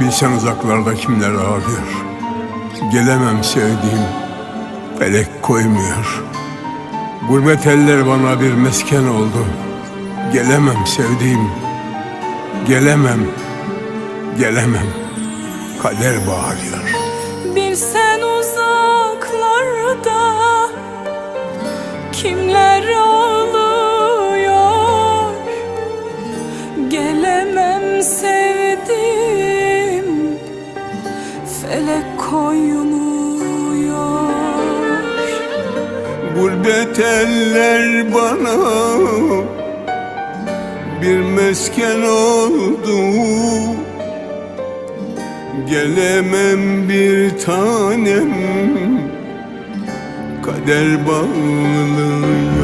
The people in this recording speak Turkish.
Bilsen uzaklarda kimler ağlıyor. Gelemem sevdiğim Felek koymuyor. Gurbet eller bana bir mesken oldu. Gelemem sevdiğim Gelemem Gelemem. Kader bağırıyor. Bir sen uzaklarda kimler ağlıyor. Gelemem sevdim felek koymuyor. Gurbet eller bana bir mesken oldu. Gelemem bir tanem kader bağlıyor